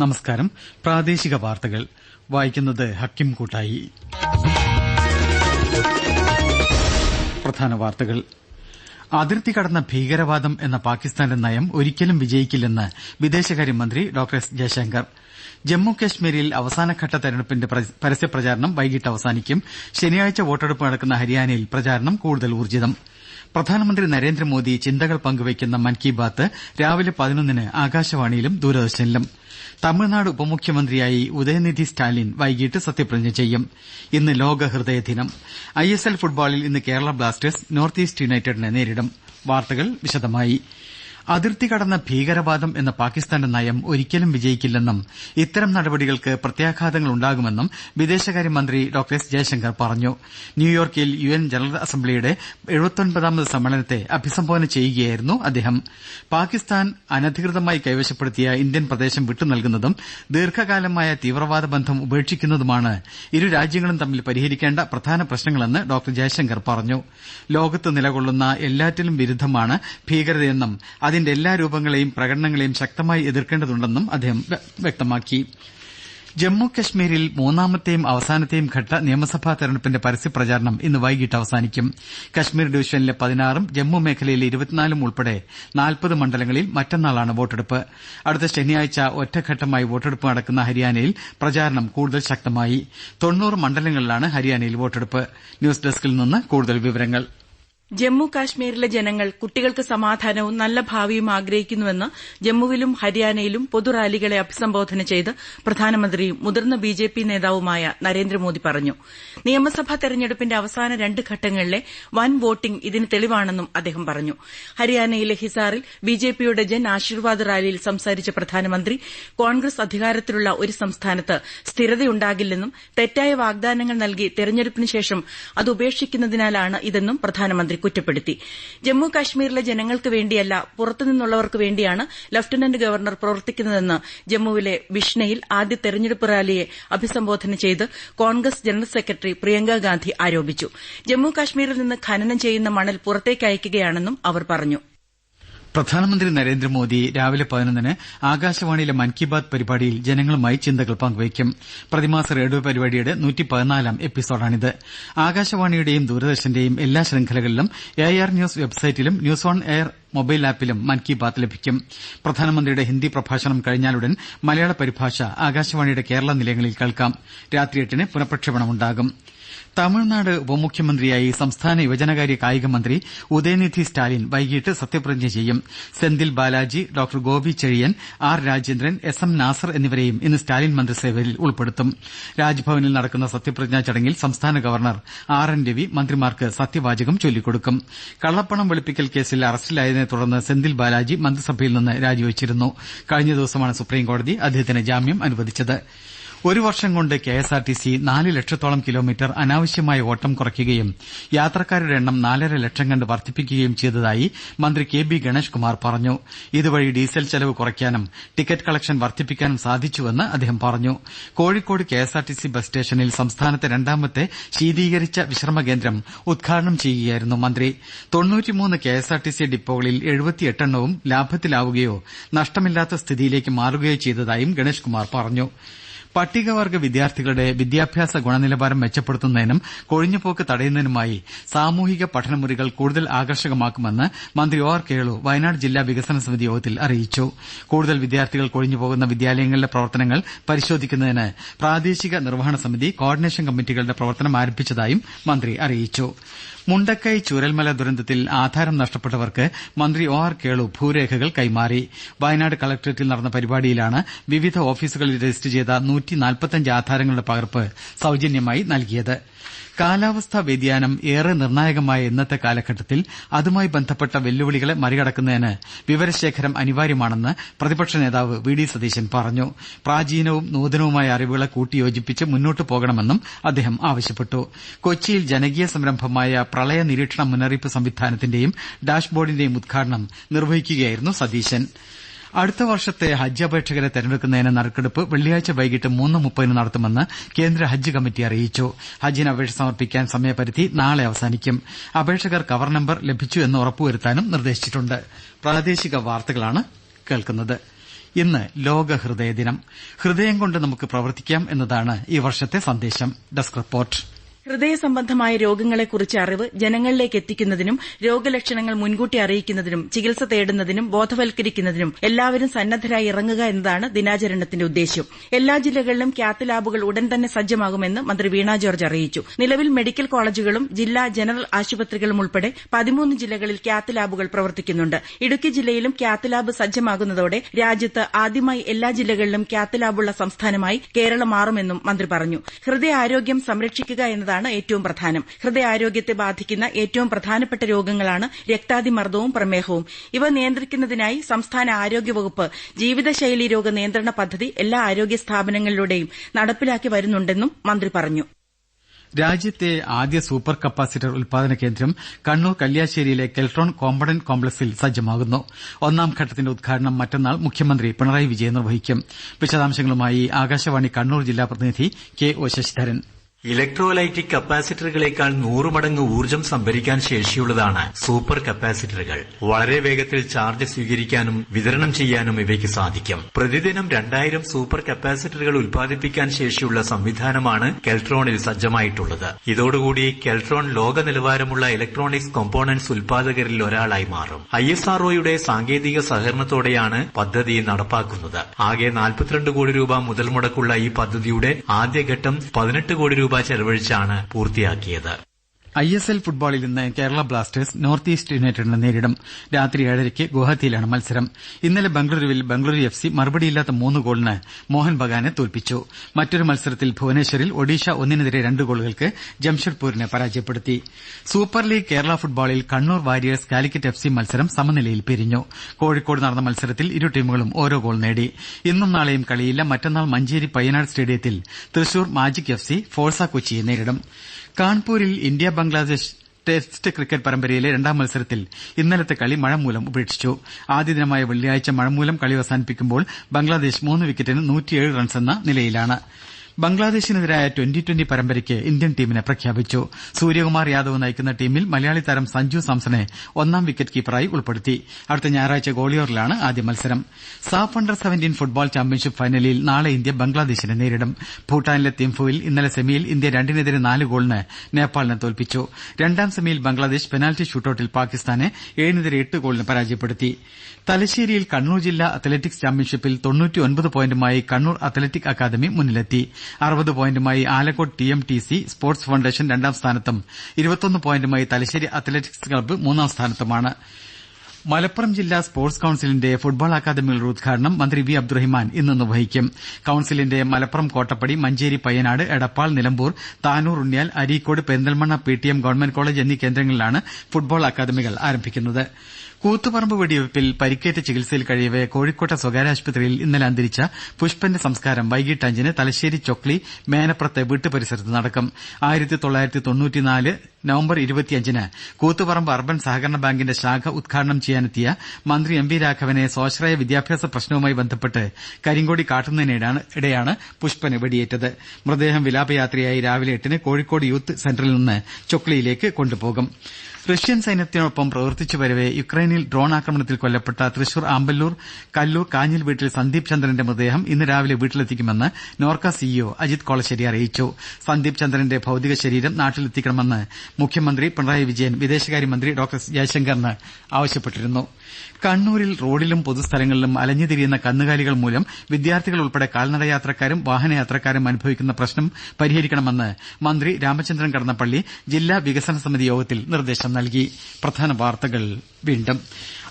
നമസ്കാരം. പ്രാദേശിക വാർത്തകൾ. വായിക്കുന്നത് ഹക്കിം കൂട്ടായി. പ്രധാന വാർത്തകൾ. അതിർത്തി കടന്ന ഭീകരവാദം എന്ന പാകിസ്ഥാന്റെ നയം ഒരിക്കലും വിജയിക്കില്ലെന്ന് വിദേശകാര്യമന്ത്രി ഡോക്ടർ എസ്. ജയശങ്കർ. ജമ്മു കശ്മീരിൽ അവസാനഘട്ട തെരഞ്ഞെടുപ്പിന്റെ പരസ്യപ്രചാരണം വൈകിട്ട് അവസാനിക്കും. ശനിയാഴ്ച വോട്ടെടുപ്പ് നടക്കുന്ന ഹരിയാനയിൽ പ്രചാരണം കൂടുതൽ ഊർജിതം പ്രധാനമന്ത്രി നരേന്ദ്രമോദി ചിന്തകൾ പങ്കുവയ്ക്കുന്ന മൻ കി ബാത്ത് രാവിലെ പതിനൊന്നിന് ആകാശവാണിയിലും ദൂരദർശനിലും. തമിഴ്നാട് ഉപമുഖ്യമന്ത്രിയായി ഉദയനിധി സ്റ്റാലിൻ വൈകിട്ട് സത്യപ്രതിജ്ഞ ചെയ്യും. ഇന്ന് ലോക ഹൃദയ ദിനം. ഐ എസ് എൽ ഫുട്ബോളിൽ ഇന്ന് കേരള ബ്ലാസ്റ്റേഴ്സ് നോർത്ത് ഈസ്റ്റ് യുണൈറ്റഡിനെ നേരിടും. വാർത്തകൾ വിശദമായി. അതിർത്തി കടന്ന ഭീകരവാദം എന്ന പാകിസ്ഥാന്റെ നയം ഒരിക്കലും വിജയിക്കില്ലെന്നും ഇത്തരം നടപടികൾക്ക് പ്രത്യാഘാതങ്ങൾ ഉണ്ടാകുമെന്നും വിദേശകാര്യമന്ത്രി ഡോക്ടർ എസ് ജയശങ്കർ പറഞ്ഞു. ന്യൂയോർക്കിൽ യു എൻ ജനറൽ അസംബ്ലിയുടെ എഴുപത്തൊൻപതാമത് സമ്മേളനത്തെ അഭിസംബോധന ചെയ്യുകയായിരുന്നു അദ്ദേഹം. പാകിസ്ഥാൻ അനധികൃതമായി കൈവശപ്പെടുത്തിയ ഇന്ത്യൻ പ്രദേശം വിട്ടുനൽകുന്നതും ദീർഘകാലമായ തീവ്രവാദ ബന്ധം ഉപേക്ഷിക്കുന്നതുമാണ് ഇരു രാജ്യങ്ങളും തമ്മിൽ പരിഹരിക്കേണ്ട പ്രധാന പ്രശ്നങ്ങളെന്ന് ഡോക്ടർ ജയശങ്കർ പറഞ്ഞു. ലോകത്ത് നിലകൊള്ളുന്ന എല്ലാറ്റിലും വിരുദ്ധമാണ് ഭീകരതയെന്നും അതിന്റെ എല്ലാ രൂപങ്ങളെയും പ്രകടനങ്ങളെയും ശക്തമായി എതിർക്കേണ്ടതുണ്ടെന്നും അദ്ദേഹം വ്യക്തമാക്കി. ജമ്മു കശ്മീരിൽ മൂന്നാമത്തെയും അവസാനത്തെയും ഘട്ട നിയമസഭാ തെരഞ്ഞെടുപ്പിന്റെ പരസ്യപ്രചാരണം ഇന്ന് വൈകിട്ട് അവസാനിക്കും. കശ്മീർ ഡിവിഷനിലെ പതിനാറും ജമ്മു മേഖലയിലെ ഇരുപത്തിനാലും ഉൾപ്പെടെ നാൽപ്പത് മണ്ഡലങ്ങളിൽ മറ്റന്നാളാണ് വോട്ടെടുപ്പ്. അടുത്ത ശനിയാഴ്ച ഒറ്റഘട്ടമായി വോട്ടെടുപ്പ് നടക്കുന്ന ഹരിയാനയിൽ പ്രചാരണം കൂടുതൽ ശക്തമായി. മണ്ഡലങ്ങളിലാണ് ഹരിയാനയിൽ വോട്ടെടുപ്പ്. ന്യൂസ് ഡെസ്കിൽ നിന്ന് കൂടുതൽ വിവരങ്ങൾ. ജമ്മു കാശ്മീരിലെ ജനങ്ങൾ കുട്ടികൾക്ക് സമാധാനവും നല്ല ഭാവിയും ആഗ്രഹിക്കുന്നുവെന്ന് ജമ്മുവിലും ഹരിയാനയിലും പൊതുറാലികളെ അഭിസംബോധന ചെയ്ത് പ്രധാനമന്ത്രിയും മുതിർന്ന ബിജെപി നേതാവുമായ നരേന്ദ്രമോദി പറഞ്ഞു. നിയമസഭാ തെരഞ്ഞെടുപ്പിന്റെ അവസാന രണ്ട് ഘട്ടങ്ങളിലെ വൻ വോട്ടിംഗ് ഇതിന് തെളിവാണെന്നും അദ്ദേഹം പറഞ്ഞു. ഹരിയാനയിലെ ഹിസാറിൽ ബിജെപിയുടെ ജൻ ആശീർവാദ് റാലിയിൽ സംസാരിച്ച പ്രധാനമന്ത്രി കോൺഗ്രസ് അധികാരത്തിലുള്ള ഒരു സംസ്ഥാനത്ത് സ്ഥിരതയുണ്ടാകില്ലെന്നും തെറ്റായ വാഗ്ദാനങ്ങൾ നൽകി തെരഞ്ഞെടുപ്പിന് ശേഷം അത് ഉപേക്ഷിക്കുന്നതിനാലാണ് ഇതെന്നും പ്രധാനമന്ത്രി കുറ്റപ്പെടുത്തി. ജമ്മു കാശ്മീരിലെ ജനങ്ങൾക്ക് വേണ്ടിയല്ല പുറത്തുനിന്നുള്ളവർക്ക് വേണ്ടിയാണ് ലഫ്റ്റനന്റ് ഗവർണർ പ്രവർത്തിക്കുന്നതെന്ന് ജമ്മുവിലെ ബിഷ്നയിൽ ആദ്യ തെരഞ്ഞെടുപ്പ് റാലിയെ അഭിസംബോധന ചെയ്ത് കോൺഗ്രസ് ജനറൽ സെക്രട്ടറി പ്രിയങ്കാഗാന്ധി ആരോപിച്ചു. ജമ്മു കാശ്മീരിൽ നിന്ന് ഖനനം ചെയ്യുന്ന മണൽ പുറത്തേക്ക് അയക്കുകയാണെന്നും അവർ പറഞ്ഞു. പ്രധാനമന്ത്രി നരേന്ദ്രമോദി രാവിലെ പതിനൊന്നിന് ആകാശവാണിയിലെ മൻ കി ബാത് പരിപാടിയിൽ ജനങ്ങളുമായി ചിന്തകൾ പങ്കുവയ്ക്കും. പ്രതിമാസ റേഡിയോ പരിപാടിയുടെ ആകാശവാണിയുടെയും ദൂരദർശന്റെയും എല്ലാ ശൃംഖലകളിലും എ ആർ ന്യൂസ് വെബ്സൈറ്റിലും ന്യൂസ് ഓൺ എയർ മൊബൈൽ ആപ്പിലും മൻ കി ബാത് ലഭിക്കും. പ്രധാനമന്ത്രിയുടെ ഹിന്ദി പ്രഭാഷണം കഴിഞ്ഞാലുടൻ മലയാള പരിഭാഷ ആകാശവാണിയുടെ കേരള നിലയങ്ങളിൽ കേൾക്കാം. രാത്രി എട്ടിന് പുനഃപ്രക്ഷേപണമുണ്ടാകും. തമിഴ്നാട് ഉപമുഖ്യമന്ത്രിയായി സംസ്ഥാന യുവജനകാര്യ കായിക മന്ത്രി ഉദയനിധി സ്റ്റാലിൻ വൈകിട്ട് സത്യപ്രതിജ്ഞ ചെയ്യും. Senthil Balaji doctor Gopi Chezhiyan R Rajendran S M Nasar എന്നിവരെയും ഇന്ന് സ്റ്റാലിൻ മന്ത്രിസഭയിൽ ഉൾപ്പെടുത്തും. രാജ്ഭവനിൽ നടക്കുന്ന സത്യപ്രതിജ്ഞാ ചടങ്ങിൽ സംസ്ഥാന ഗവർണർ ആർ എൻ രവി മന്ത്രിമാർക്ക് സത്യവാചകം ചൊല്ലിക്കൊടുക്കും. കള്ളപ്പണം വെളുപ്പിക്കൽ കേസിൽ അറസ്റ്റിലായതിനെ തുടർന്ന് സെന്തിൽ ബാലാജി മന്ത്രിസഭയിൽ നിന്ന് രാജിവെച്ചിരുന്നു. കഴിഞ്ഞ ദിവസമാണ് സുപ്രീംകോടതി അദ്ദേഹത്തിന് ജാമ്യം അനുവദിച്ചത്. ഒരു വർഷം കൊണ്ട് K S R T C നാല് ലക്ഷത്തോളം കിലോമീറ്റർ അനാവശ്യമായ ഓട്ടം കുറയ്ക്കുകയും യാത്രക്കാരുടെ എണ്ണം നാലര ലക്ഷം കണ്ട് വർദ്ധിപ്പിക്കുകയും ചെയ്തതായി മന്ത്രി കെ ബി ഗണേഷ് കുമാർ പറഞ്ഞു. ഇതുവഴി ഡീസൽ ചെലവ് കുറയ്ക്കാനും ടിക്കറ്റ് കളക്ഷൻ വർദ്ധിപ്പിക്കാനും സാധിച്ചുവെന്ന് അദ്ദേഹം പറഞ്ഞു. Kozhikode K S R T C bus സ്റ്റേഷനിൽ സംസ്ഥാനത്തെ രണ്ടാമത്തെ ശീതീകരിച്ച വിശ്രമ കേന്ദ്രം ഉദ്ഘാടനം ചെയ്യുകയായിരുന്നു മന്ത്രി. തൊണ്ണൂറ്റിമൂന്ന് K S R T C ഡിപ്പോകളിൽ എഴുപത്തിയെട്ടെണ്ണവും ലാഭത്തിലാവുകയോ നഷ്ടമില്ലാത്ത സ്ഥിതിയിലേക്ക് മാറുകയോ ചെയ്തതായും ഗണേഷ് കുമാർ പറഞ്ഞു. പട്ടികവർഗ വിദ്യാർത്ഥികളുടെ വിദ്യാഭ്യാസ ഗുണനിലവാരം മെച്ചപ്പെടുത്തുന്നതിനും കൊഴിഞ്ഞുപോക്ക് തടയുന്നതിനുമായി സാമൂഹിക പഠനമുറികൾ കൂടുതൽ ആകർഷകമാക്കുമെന്ന് മന്ത്രി ഒ ആർ കേളു വയനാട് ജില്ലാ വികസന സമിതി യോഗത്തിൽ അറിയിച്ചു. കൂടുതൽ വിദ്യാർത്ഥികൾ കൊഴിഞ്ഞുപോകുന്ന വിദ്യാലയങ്ങളിലെ പ്രവർത്തനങ്ങൾ പരിശോധിക്കുന്നതിന് പ്രാദേശിക നിർവഹണ സമിതി കോർഡിനേഷൻ കമ്മിറ്റികളുടെ പ്രവർത്തനം ആരംഭിച്ചതായും മന്ത്രി അറിയിച്ചു. മുണ്ടക്കൈ ചൂരൽമല ദുരന്തത്തിൽ ആധാരം നഷ്ടപ്പെട്ടവർക്ക് മന്ത്രി ഒ ആർ കേളു ഭൂരേഖകൾ കൈമാറി. വയനാട് കളക്ടറേറ്റിൽ നടന്ന പരിപാടിയിലാണ് വിവിധ ഓഫീസുകളിൽ രജിസ്റ്റർ ചെയ്ത ആധാരങ്ങളുടെ പകർപ്പ് സൌജന്യമായി നൽകിയത്. കാലാവസ്ഥാ വ്യതിയാനം ഏറെ നിർണായകമായ ഇന്നത്തെ കാലഘട്ടത്തിൽ അതുമായി ബന്ധപ്പെട്ട വെല്ലുവിളികളെ മറികടക്കുന്നതിന് വിവരശേഖരം അനിവാര്യമാണെന്ന് പ്രതിപക്ഷ നേതാവ് വി ഡി സതീശൻ പറഞ്ഞു. പ്രാചീനവും നൂതനവുമായ അറിവുകളെ കൂട്ടിയോജിപ്പിച്ച് മുന്നോട്ടു പോകണമെന്നും അദ്ദേഹം ആവശ്യപ്പെട്ടു. കൊച്ചിയിൽ ജനകീയ സംരംഭമായ പ്രളയ നിരീക്ഷണ മുന്നറിയിപ്പ് സംവിധാനത്തിന്റെയും ഡാഷ്ബോർഡിന്റെയും ഉദ്ഘാടനം നിർവഹിക്കുകയായിരുന്നു സതീശൻ. അടുത്ത വർഷത്തെ ഹജ്ജ് അപേക്ഷകരെ തെരഞ്ഞെടുക്കുന്നതിന് നറുക്കെടുപ്പ് വെള്ളിയാഴ്ച വൈകിട്ട് മൂന്ന് മുപ്പതിന് നടത്തുമെന്ന് കേന്ദ്ര ഹജ്ജ് കമ്മിറ്റി അറിയിച്ചു. ഹജ്ജിന് അപേക്ഷ സമർപ്പിക്കാൻ സമയപരിധി നാളെ അവസാനിക്കും. അപേക്ഷകർ കവർ നമ്പർ ലഭിച്ചു എന്ന് ഉറപ്പുവരുത്താനും നിർദ്ദേശിച്ചിട്ടുണ്ട്. ഇന്ന് ലോക ഹൃദയ ദിനം ഹൃദയം കൊണ്ട് നമുക്ക് പ്രവർത്തിക്കാം എന്നതാണ് ഈ വർഷത്തെ സന്ദേശം. Desk report. ഹൃദയ സംബന്ധമായ രോഗങ്ങളെക്കുറിച്ച് അറിവ് ജനങ്ങളിലേക്ക് എത്തിക്കുന്നതിനും രോഗലക്ഷണങ്ങൾ മുൻകൂട്ടി അറിയിക്കുന്നതിനും ചികിത്സ തേടുന്നതിനും ബോധവൽക്കരിക്കുന്നതിനും എല്ലാവരും സന്നദ്ധരായി ഇറങ്ങുക എന്നതാണ് ദിനാചരണത്തിന്റെ ഉദ്ദേശ്യം. എല്ലാ ജില്ലകളിലും ക്യാത്ത് ലാബുകൾ ഉടൻ തന്നെ സജ്ജമാകുമെന്ന് മന്ത്രി വീണ ജോർജ് അറിയിച്ചു. നിലവിൽ മെഡിക്കൽ കോളേജുകളും ജില്ലാ ജനറൽ ആശുപത്രികളും ഉൾപ്പെടെ പതിമൂന്ന് ജില്ലകളിൽ ക്യാത്ത് ലാബുകൾ പ്രവർത്തിക്കുന്നുണ്ട്. ഇടുക്കി ജില്ലയിലും ക്യാത്ത് ലാബ് സജ്ജമാകുന്നതോടെ രാജ്യത്ത് ആദ്യമായി എല്ലാ ജില്ലകളിലും ക്യാത്ത് ലാബുള്ള സംസ്ഥാനമായി കേരളം മാറുമെന്നും മന്ത്രി പറഞ്ഞു. ഹൃദയ ആരോഗ്യം സംരക്ഷിക്കുക എന്നതാണ് എന്നതാണ് ഏറ്റവും പ്രധാനം. ഹൃദയാരോഗ്യത്തെ ബാധിക്കുന്ന ഏറ്റവും പ്രധാനപ്പെട്ട രോഗങ്ങളാണ് രക്താതിമർദ്ദവും പ്രമേഹവും. ഇവ നിയന്ത്രിക്കുന്നതിനായി സംസ്ഥാന ആരോഗ്യവകുപ്പ് ജീവിതശൈലി രോഗ നിയന്ത്രണ പദ്ധതി എല്ലാ ആരോഗ്യ സ്ഥാപനങ്ങളിലൂടെയും നടപ്പിലാക്കി വരുന്നുണ്ടെന്നും മന്ത്രി പറഞ്ഞു. രാജ്യത്തെ ആദ്യ സൂപ്പർ കപ്പാസിറ്റർ ഉൽപാദന കേന്ദ്രം കണ്ണൂർ കല്യാശ്ശേരിയിലെ കെൽട്രോൺ കോമ്പണന്റ് കോംപ്ലക്സിൽ സജ്ജമാകുന്നു. ഒന്നാം ഘട്ടത്തിന്റെ ഉദ്ഘാടനം മറ്റന്നാൾ മുഖ്യമന്ത്രി പിണറായി വിജയൻ നിർവഹിക്കും. വിശദാംശങ്ങളുമായി ആകാശവാണി കണ്ണൂർ ജില്ലാ പ്രതിനിധി കെ ഒ ശശിധരൻ. ഇലക്ട്രോലൈറ്റിക് കപ്പാസിറ്ററുകളേക്കാൾ നൂറ് മടങ്ങ് ഊർജം സംഭരിക്കാൻ ശേഷിയുള്ളതാണ് സൂപ്പർ കപ്പാസിറ്ററുകൾ. വളരെ വേഗത്തിൽ ചാർജ് സ്വീകരിക്കാനും വിതരണം ചെയ്യാനും ഇവയ്ക്ക് സാധിക്കും. പ്രതിദിനം രണ്ടായിരം സൂപ്പർ കപ്പാസിറ്ററുകൾ ഉൽപ്പാദിപ്പിക്കാൻ ശേഷിയുള്ള സംവിധാനമാണ് കെൽട്രോണിൽ സജ്ജമായിട്ടുള്ളത്. ഇതോടുകൂടി കെൽട്രോൺ ലോക നിലവാരമുള്ള ഇലക്ട്രോണിക്സ് കോമ്പോണന്റ്സ് ഉൽപാദകരിൽ ഒരാളായി മാറും. ഐ എസ് ആർഒയുടെ സാങ്കേതിക സഹകരണത്തോടെയാണ് പദ്ധതി നടപ്പാക്കുന്നത്. ആകെ നാൽപ്പത്തിരണ്ട് കോടി രൂപ മുതൽ മുടക്കുള്ള ഈ പദ്ധതിയുടെ ആദ്യഘട്ടം പതിനെട്ട് കോടി രൂപ ചെലവഴിച്ചാണ് പൂർത്തിയാക്കിയത് ഐ എസ് എൽ ഫുട്ബോളിൽ ഇന്ന് കേരള ബ്ലാസ്റ്റേഴ്സ് നോർത്ത് ഈസ്റ്റ് യുണൈറ്റഡിനെ നേരിടും. രാത്രി ഏഴരയ്ക്ക് ഗുവാഹത്തിയിലാണ് മത്സരം. ഇന്നലെ ബംഗളൂരുവിൽ ബംഗളൂരു എഫ് സി മറുപടിയില്ലാത്ത മൂന്ന് ഗോളിന് മോഹൻ ബഗാനെ തോൽപ്പിച്ചു. മറ്റൊരു മത്സരത്തിൽ ഭുവനേശ്വറിൽ ഒഡീഷ ഒന്നിനെതിരെ രണ്ട് ഗോളുകൾക്ക് ജംഷഡ്പൂരിനെ പരാജയപ്പെടുത്തി. സൂപ്പർ ലീഗ് കേരള ഫുട്ബോളിൽ Kannur warriors Calicut F C മത്സരം സമനിലയിൽ പിരിഞ്ഞു. കോഴിക്കോട് നടന്ന മത്സരത്തിൽ ഇരു ടീമുകളും ഓരോ ഗോൾ നേടി. ഇന്നും നാളെയും കളിയില്ല. മറ്റന്നാൾ മഞ്ചേരി പയ്യനാട് സ്റ്റേഡിയത്തിൽ Thrissur magic F C force കൊച്ചിയെ നേരിടും. കാൺപൂരിൽ ഇന്ത്യ ബംഗ്ലാദേശ് ടെസ്റ്റ് ക്രിക്കറ്റ് പരമ്പരയിലെ രണ്ടാം മത്സരത്തിൽ ഇന്നലത്തെ കളി മഴ മൂലം ഉപേക്ഷിച്ചു. ആദ്യ ദിനമായ വെള്ളിയാഴ്ച മഴമൂലം കളി അവസാനിപ്പിക്കുമ്പോൾ ബംഗ്ലാദേശ് മൂന്ന് വിക്കറ്റിന് റൺസെന്ന നിലയിലാണ്. ബംഗ്ലാദേശിനെതിരായ ട്വന്റി ട്വന്റി പരമ്പരയ്ക്ക് ഇന്ത്യൻ ടീമിനെ പ്രഖ്യാപിച്ചു. സൂര്യകുമാർ യാദവ് നയിക്കുന്ന ടീമിൽ മലയാളി താരം സഞ്ജു സാംസണെ ഒന്നാം വിക്കറ്റ് കീപ്പറായി ഉൾപ്പെടുത്തി. അടുത്ത ഞായറാഴ്ച ഗോളിയോറിലാണ് ആദ്യ മത്സരം. SAFF under seventeen football championship ഫൈനലിൽ നാളെ ഇന്ത്യ ബംഗ്ലാദേശിനെ നേരിടും. ഭൂട്ടാനിലെ തിംഫുവിൽ ഇന്നലെ സെമിയിൽ ഇന്ത്യ രണ്ടിനെതിരെ നാല് ഗോളിന് നേപ്പാളിനെ തോൽപ്പിച്ചു. രണ്ടാം സെമിയിൽ ബംഗ്ലാദേശ് പെനാൽറ്റി ഷൂട്ടൌട്ടിൽ പാകിസ്ഥാനെ ഏഴിനെതിരെ എട്ട് ഗോളിന് പരാജയപ്പെടുത്തി. തലശ്ശേരിയിൽ കണ്ണൂർ ജില്ലാ അത്ലറ്റിക്സ് ചാമ്പ്യൻഷിപ്പിൽ തൊണ്ണൂറ്റിയൊൻപത് പോയിന്റുമായി കണ്ണൂർ അത്ലറ്റിക് അക്കാദമി മുന്നിലെത്തി. അറുപത് പോയിന്റുമായി Alakode T M T C sports foundation രണ്ടാം സ്ഥാനത്തും ഇരുപത്തൊന്ന് പോയിന്റുമായി തലശ്ശേരി അത്ലറ്റിക്സ് ക്ലബ്ബ് മൂന്നാം സ്ഥാനത്തുമാണ്. മലപ്പുറം ജില്ലാ സ്പോർട്സ് കൌൺസിലിന്റെ ഫുട്ബോൾ അക്കാദമികളുടെ ഉദ്ഘാടനം മന്ത്രി വി അബ്ദുറഹിമാൻ ഇന്ന് നിർവഹിക്കും. കൌൺസിലിന്റെ Malappuram Kottappadi Manjeri Payyanad Edappal Nilambur Tanur Unniyal Areekode Perinthalmanna P T M government college എന്നീ കേന്ദ്രങ്ങളിലാണ് ഫുട്ബോൾ അക്കാദമികൾ ആരംഭിക്കുന്നത്. കൂത്തുപറമ്പ് വെടിവെപ്പിൽ പരിക്കേറ്റ് ചികിത്സയിൽ കഴിയവെ കോഴിക്കോട്ടെ സ്വകാര്യ ആശുപത്രിയിൽ ഇന്നലെ അന്തരിച്ച പുഷ്പന്റെ സംസ്കാരം വൈകിട്ട് അഞ്ചിന് തലശ്ശേരി ചൊക്ലി മേനപ്പുറത്തെ വീട്ടുപരിസരത്ത് നടക്കും. നവംബർ ഇരുപത്തിയഞ്ചിന് കൂത്തുപറമ്പ് അർബൻ സഹകരണ ബാങ്കിന്റെ ശാഖ ഉദ്ഘാടനം ചെയ്യാനെത്തിയ മന്ത്രി എം വി രാഘവനെ സ്വാശ്രയ വിദ്യാഭ്യാസ പ്രശ്നവുമായി ബന്ധപ്പെട്ട് കരിങ്കോടി കാട്ടുന്നതിനിടെയാണ് പുഷ്പന് വെടിയേറ്റത്. മൃതദേഹം വിലാപയാത്രയായി രാവിലെ എട്ടിന് കോഴിക്കോട് യൂത്ത് സെന്ററിൽ നിന്ന് ചൊക്ലിയിലേക്ക് കൊണ്ടുപോകും. റഷ്യൻ സൈന്യത്തിനൊപ്പം പ്രവർത്തിച്ചു വരവേ യുക്രൈനിൽ ഡ്രോൺ ആക്രമണത്തിൽ കൊല്ലപ്പെട്ട തൃശൂർ ആമ്പല്ലൂർ കല്ലൂർ കാഞ്ഞിൽ വീട്ടിൽ സന്ദീപ് ചന്ദ്രന്റെ മൃതദേഹം ഇന്ന് രാവിലെ വീട്ടിലെത്തിക്കുമെന്ന് നോർക്ക സിഇഒ അജിത് കോളശ്ശേരി അറിയിച്ചു. സന്ദീപ് ചന്ദ്രന്റെ ഭൌതിക ശരീരം നാട്ടിലെത്തിക്കണമെന്ന് മുഖ്യമന്ത്രി പിണറായി വിജയൻ വിദേശകാര്യമന്ത്രി ഡോക്ടർ ജയശങ്കറിന് ആവശ്യപ്പെട്ടിരുന്നു. കണ്ണൂരിൽ റോഡിലും പൊതുസ്ഥലങ്ങളിലും അലഞ്ഞുതിരിയുന്ന കന്നുകാലികൾ മൂലം വിദ്യാർത്ഥികൾ ഉൾപ്പെടെ കാൽനടയാത്രക്കാരും വാഹനയാത്രക്കാരും അനുഭവിക്കുന്ന പ്രശ്നം പരിഹരിക്കണമെന്ന് മന്ത്രി രാമചന്ദ്രൻ കടന്നപ്പള്ളി ജില്ലാ വികസന സമിതി യോഗത്തിൽ നിർദ്ദേശം നൽകി പ്രധാന വാർത്തകൾ വീണ്ടും.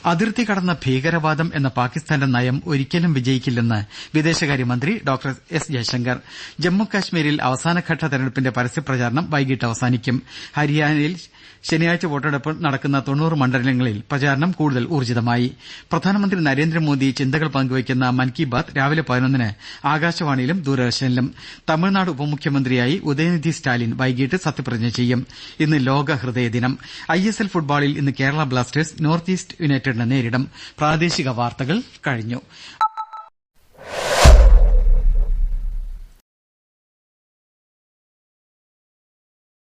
അതിർത്തി കടന്ന ഭീകരവാദം എന്ന പാകിസ്ഥാന്റെ നയം ഒരിക്കലും വിജയിക്കില്ലെന്ന് വിദേശകാര്യമന്ത്രി ഡോക്ടർ എസ് ജയശങ്കർ. ജമ്മുകശ്മീരിൽ അവസാനഘട്ട തെരഞ്ഞെടുപ്പിന്റെ പരസ്യപ്രചാരണം വൈകിട്ട് അവസാനിക്കും. ഹരിയാനയിൽ ശനിയാഴ്ച വോട്ടെടുപ്പ് നടക്കുന്ന തൊണ്ണൂറ് മണ്ഡലങ്ങളിൽ പ്രചാരണം കൂടുതൽ ഊർജിതമായി പ്രധാനമന്ത്രി നരേന്ദ്രമോദി ചിന്തകൾ പങ്കുവയ്ക്കുന്ന മൻ കി ബാത് രാവിലെ പതിനൊന്നിന് ആകാശവാണിയിലും ദൂരദർശനിലും. തമിഴ്നാട് ഉപമുഖ്യമന്ത്രിയായി ഉദയനിധി സ്റ്റാലിൻ വൈകിട്ട് സത്യപ്രതിജ്ഞ ചെയ്യും. ഇന്ന് ലോക ഹൃദയ ദിനം ഐ എസ് എൽ ഫുട്ബോളിൽ ഇന്ന് കേരള ബ്ലാസ്റ്റേഴ്സ് നോർത്ത് ഈസ്റ്റ് യുണൈറ്റഡിനെ നേരിടും.